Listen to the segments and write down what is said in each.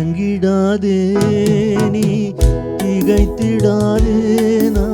கலங்கிடாதே நீ திகைத்திடாதே நான்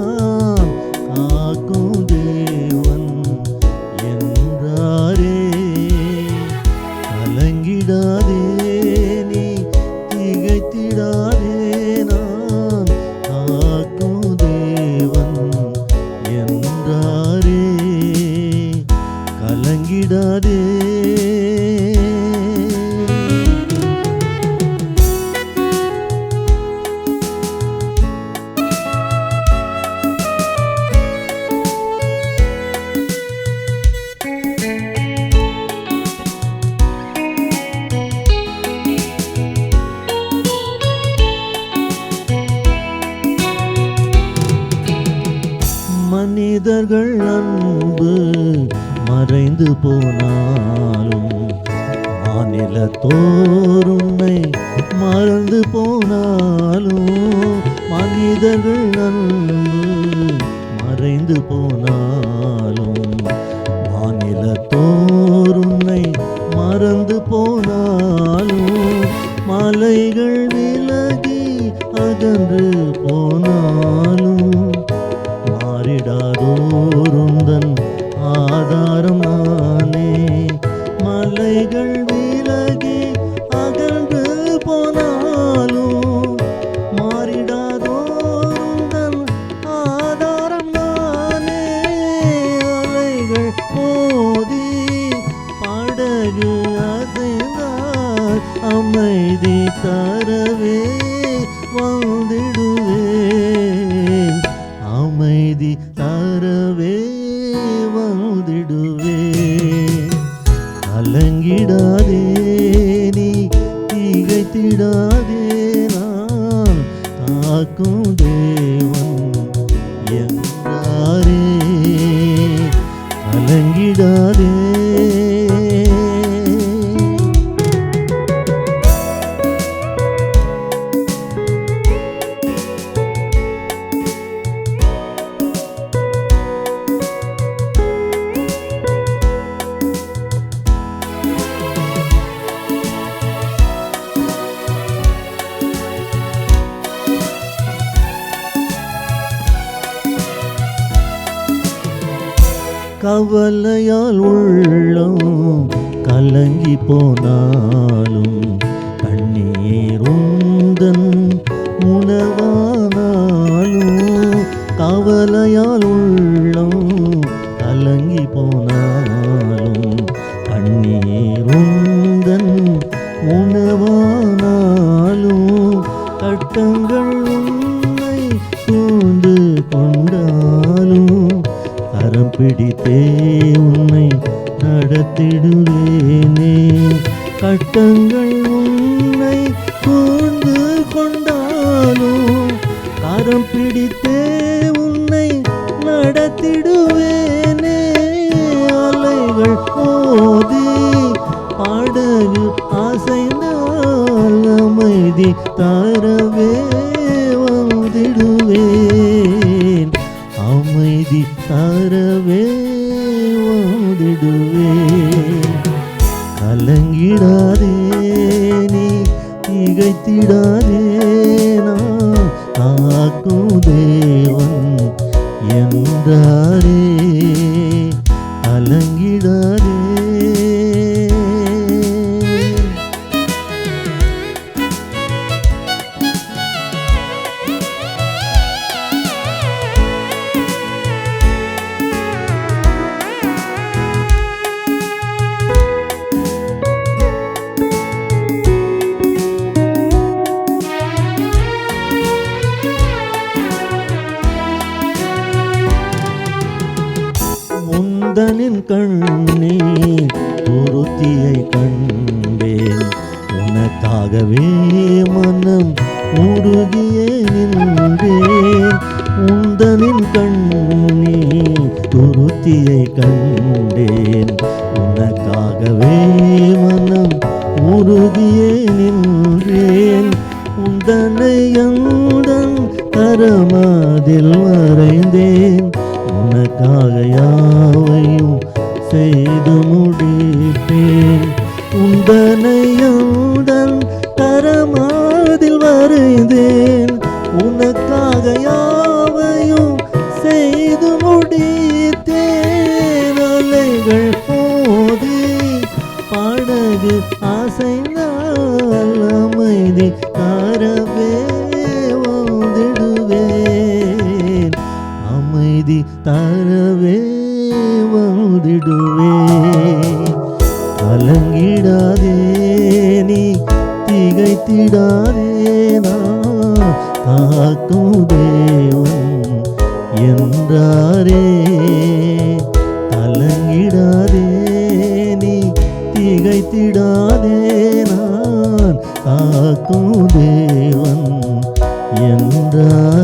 மனிதர்கள் அன்பு மறைந்து போனாலும் மாநில தோருமை மறந்து போனாலும் மனிதர்கள் அன்பு மறைந்து போனாலும் மாநில தோருமை மறந்து போனாலும் மலைகள் விலகி அகன்று மாறிடாதோருந்தன் ஆதாரம் நானே. மலைகள் விலகி அகன்று போனாலும் மாறிடாதோந்தன் ஆதாரம் நானே. அலைகள் போதி படகு அசைந்தார் அமைதி தரவே வந்திடுவே அமைதி தரவே வந்திடுவேன் கலங்கிடாதே நீ திகைத்திடாதே. நான் தாக்கும் கவலையால் உள்ளம் கலங்கி போனாலும் நடத்திடுவேனே கட்டங்கள் உன்னை கூர்ந்து கொண்டாலும் கரம் பிடித்தே உன்னை நடத்திடுவேனே. அலைகள் போதி பாடல் அசைந்தால் அமைதி தரவே வந்திடுவேன். அமைதி தரவே வந்திடுவேன். கலங்கிடாதே நீ திகைத்திடாதே நான் காக்கும் தேவன் என்றாரே. கலங்கிடாதே முந்தனின் கண்ணீர் துருத்தியை கண்டேன். உனக்காகவே மனம் உருகியே நின்றேன். உந்தனின் கண்ணீர் துருத்தியை கண்டேன். உனக்காகவே மனம் உருகியே நின்றேன். உந்தனை எந்தன் தரமாதில் மறைந்தேன். உனக்காக யாவையும் செய்து முடிப்பேன். உந்தனையுடன் தரமாதில் வரைந்தேன். உனக்காக யாவையும் செய்து முடித்தேன். அலைகள் போதி படகு அசைந்தால் விடுவே. கலங்கிடாதே நீ திகைத்திடாதே நான் காக்கும் தேவன் என்றாரே. கலங்கிடாதே நீ திகைத்திடாதே நான் காக்கும் தேவன் என்றார்.